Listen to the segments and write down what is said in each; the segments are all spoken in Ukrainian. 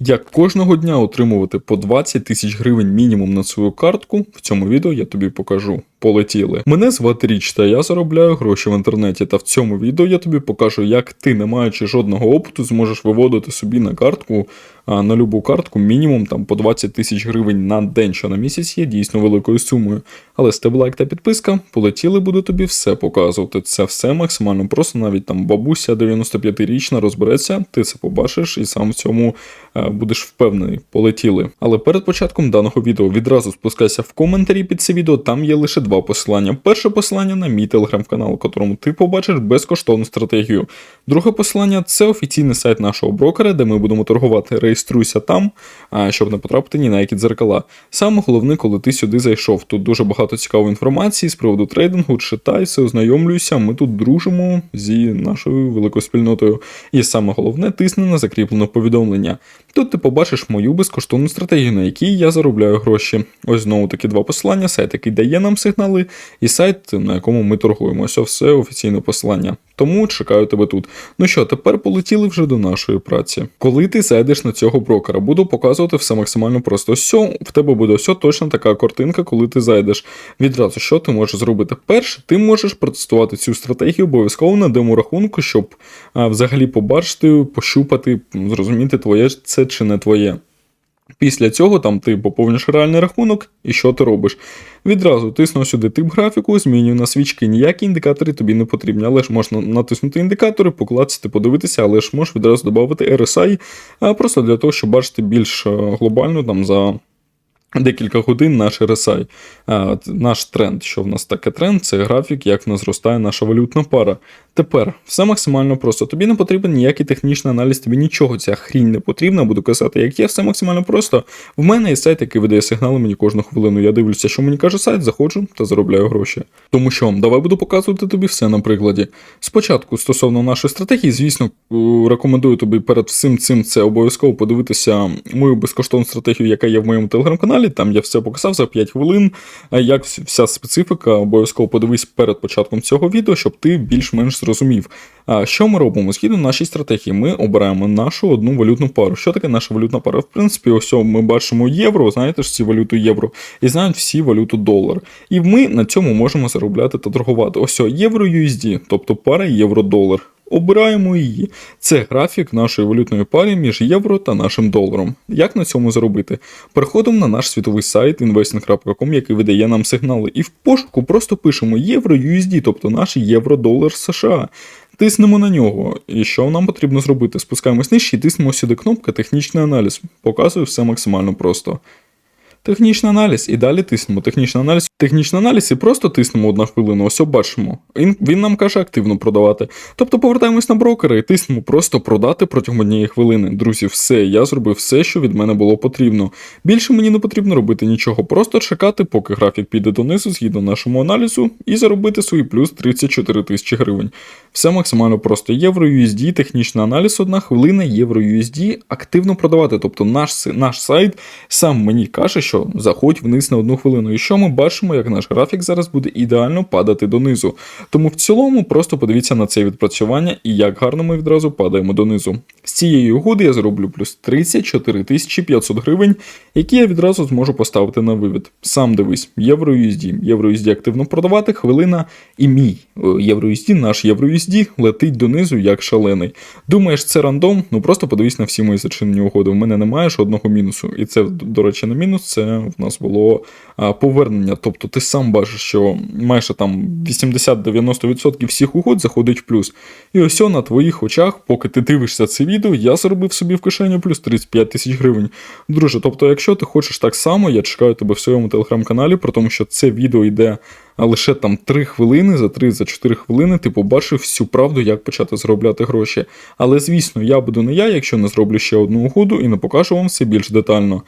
Як кожного дня отримувати по 20 тисяч гривень мінімум на свою картку, в цьому відео я тобі покажу. Полетіли. Мене звати Річ, та я заробляю гроші в інтернеті. Та в цьому відео я тобі покажу, як ти, не маючи жодного опиту, зможеш виводити собі на картку, на любу картку мінімум там по 20 тисяч гривень на день, що на місяць є дійсно великою сумою. Але з лайк та підписка, полетіли, буду тобі все показувати. Це все максимально просто, навіть там бабуся 95-річна розбереться, ти це побачиш і сам в цьому е, будеш впевнений. Полетіли. Але перед початком даного відео відразу спускайся в коментарі під це відео. Там є лише два посилання. Перше посилання на мій телеграм-канал, в котрому ти побачиш безкоштовну стратегію. Друге посилання це офіційний сайт нашого брокера, де ми будемо торгувати. Реєструйся там, щоб не потрапити ні на які дзеркала. Саме головне, коли ти сюди зайшов. Тут дуже багато цікавої інформації з приводу трейдингу, читай, все ознайомлюйся. Ми тут дружимо зі нашою великою спільнотою. І саме головне, тисни на закріплене повідомлення. Тут ти побачиш мою безкоштовну стратегію, на якій я заробляю гроші. Ось знову таки два посилання: сайт, який дає нам сигнали, і сайт, на якому ми торгуємо. Ось все офіційне посилання. Тому чекаю тебе тут. Ну що, тепер полетіли вже до нашої праці. Коли ти зайдеш на цього брокера, буду показувати все максимально просто. Ось в тебе буде ось точно така картинка, коли ти зайдеш. Відразу що ти можеш зробити? Перше, ти можеш протестувати цю стратегію обов'язково на деморахунку, щоб а, взагалі побачити, пощупати, зрозуміти, твоє це чи не твоє. Після цього там ти поповниш реальний рахунок, і що ти робиш? Відразу тисну сюди тип графіку, змінюю на свічки. Ніякі індикатори тобі не потрібні, але ж можна натиснути індикатори, поклацати, подивитися, але ж можеш відразу додати RSI, просто для того, щоб бачити більш е, глобально там за. Декілька годин наш RSI, наш тренд. Що в нас таке тренд? Це графік, як в нас зростає наша валютна пара. Тепер все максимально просто. Тобі не потрібен ніякий технічний аналіз, тобі нічого ця хрінь не потрібна, буду казати, як є, все максимально просто. В мене є сайт, який видає сигнали мені кожну хвилину. Я дивлюся, що мені каже сайт, заходжу та заробляю гроші. Тому що давай буду показувати тобі все на прикладі. Спочатку, стосовно нашої стратегії, звісно, рекомендую тобі перед всім цим це обов'язково подивитися мою безкоштовну стратегію, яка є в моєму телеграм-каналі. Там я все показав за 5 хвилин. Як вся специфіка, обов'язково подивись перед початком цього відео, щоб ти більш-менш зрозумів. А що ми робимо? Згідно нашій стратегії, ми обираємо нашу одну валютну пару. Що таке наша валютна пара? В принципі, ось ми бачимо євро, знаєте ж ці валюту євро, і знають всі валюту долар. І ми на цьому можемо заробляти та торгувати. Ось євро USD, тобто пара євро-долар. Обираємо її. Це графік нашої валютної пари між євро та нашим доларом. Як на цьому зробити? Переходимо на наш світовий сайт investing.com, який видає нам сигнали, і в пошуку просто пишемо євро USD, тобто наш євро-долар США. Тиснемо на нього. І що нам потрібно зробити? Спускаємось нижче і тиснемо сюди кнопка Технічний аналіз. Показую все максимально просто. Технічний аналіз, і далі тиснемо технічний аналіз. Технічний аналіз і просто тиснемо одна хвилину. Ось бачимо. Він, нам каже активно продавати. Тобто повертаємось на брокера і тиснемо просто продати протягом однієї хвилини. Друзі, все, я зробив все, що від мене було потрібно. Більше мені не потрібно робити нічого, просто чекати, поки графік піде донизу згідно нашому аналізу, і заробити свої плюс 34 тисячі гривень. Все максимально просто. Євро USD, технічний аналіз, одна хвилина, євро USD активно продавати. Тобто наш, наш сайт сам мені каже, що заходь вниз на одну хвилину. І що ми бачимо, як наш графік зараз буде ідеально падати донизу. Тому в цілому просто подивіться на це відпрацювання і як гарно ми відразу падаємо донизу. З цієї угоди я зароблю плюс 34 500 гривень, які я відразу зможу поставити на вивід. Сам дивись, євро USD. Активно продавати, хвилина і мій євро USD, наш євро USD летить донизу як шалений. Думаєш, це рандом? Ну просто подивись на всі мої зачинені угоди. У мене немає жодного мінусу. І це, до речі, не мінус, це в нас було повернення. Тобто ти сам бачиш, що майже там 80-90% всіх угод заходить в плюс. І ось на твоїх очах, поки ти дивишся це відео, я заробив собі в кишені плюс 35 тисяч гривень. Друже, тобто, якщо ти хочеш так само, я чекаю тебе в своєму телеграм-каналі, про тому що це відео йде. Лише там 3 хвилини, за 3-4 хвилини ти побачив всю правду, як почати заробляти гроші. Але звісно, я буду не я, якщо не зроблю ще одну угоду і не покажу вам все більш детально.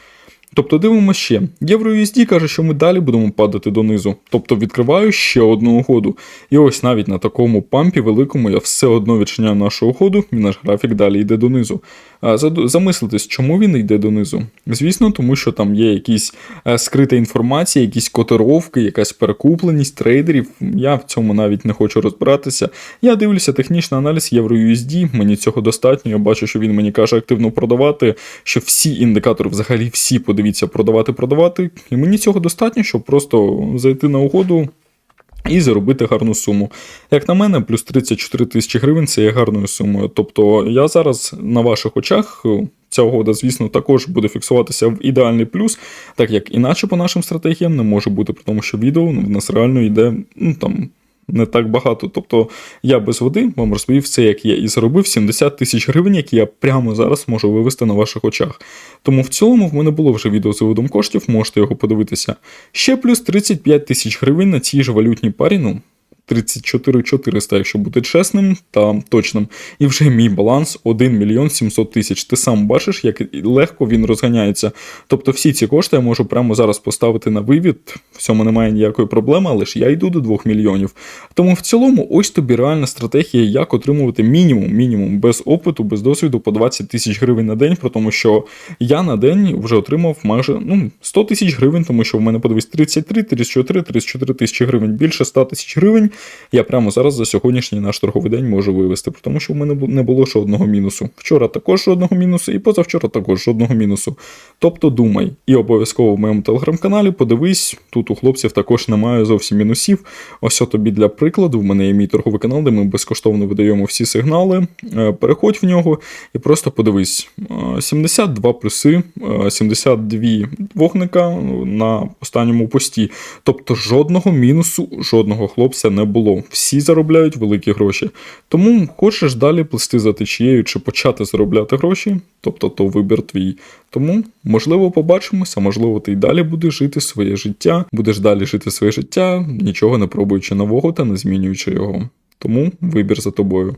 Тобто дивимося ще. EuroUSD каже, що ми далі будемо падати донизу. Тобто відкриваю ще одну угоду. І ось навіть на такому пампі великому я все одно відчиняю нашу угоду, і наш графік далі йде донизу. Замислитись, чому він йде донизу? Звісно, тому що там є якісь е, скрита інформація, якісь котировки, якась перекупленість трейдерів. Я в цьому навіть не хочу розбиратися. Я дивлюся технічний аналіз EuroUSD, мені цього достатньо. Я бачу, що він мені каже активно продавати, що всі індикатори, взагалі всі подивіться, продавати, продавати. І мені цього достатньо, щоб просто зайти на угоду. І заробити гарну суму. Як на мене, плюс 34 тисячі гривень це є гарною сумою. Тобто я зараз на ваших очах. Ця угода, звісно, також буде фіксуватися в ідеальний плюс, так як іначе по нашим стратегіям не може бути, тому що відео в нас реально йде ну, там, не так багато. Тобто я без води вам розповів все, як є, і заробив 70 тисяч гривень, які я прямо зараз можу вивести на ваших очах. Тому в цілому в мене було вже відео з виводом коштів, можете його подивитися. Ще плюс 35 тисяч гривень на цій ж валютній парі. Ну, 34 400, якщо бути чесним та точним. І вже мій баланс 1 мільйон 700 тисяч. Ти сам бачиш, як легко він розганяється. Тобто всі ці кошти я можу прямо зараз поставити на вивід. В цьому немає ніякої проблеми, але ж я йду до 2 мільйонів. Тому в цілому, ось тобі реальна стратегія, як отримувати мінімум, мінімум без опиту, без досвіду по 20 тисяч гривень на день, про тому що я на день вже отримав майже ну, 100 тисяч гривень, тому що в мене подивись 33, 34, 34 тисячі гривень, більше 100 тисяч гривень. Я прямо зараз за сьогоднішній наш торговий день можу вивести, тому що в мене не було жодного мінусу. Вчора також жодного мінусу, і позавчора також жодного мінусу. Тобто думай, і обов'язково в моєму телеграм-каналі подивись, тут у хлопців також немає зовсім мінусів. Ось тобі для прикладу, в мене є мій торговий канал, де ми безкоштовно видаємо всі сигнали. Е, Переходь в нього і просто подивись. Е, 72 плюси, е, 72 вогника на останньому пості. Тобто жодного мінусу, жодного хлопця не було. Всі заробляють великі гроші. Тому хочеш далі плисти за течією чи почати заробляти гроші, тобто то вибір твій. Тому, можливо, побачимося, можливо, ти й далі будеш жити своє життя, будеш далі жити своє життя, нічого не пробуючи нового та не змінюючи його. Тому вибір за тобою.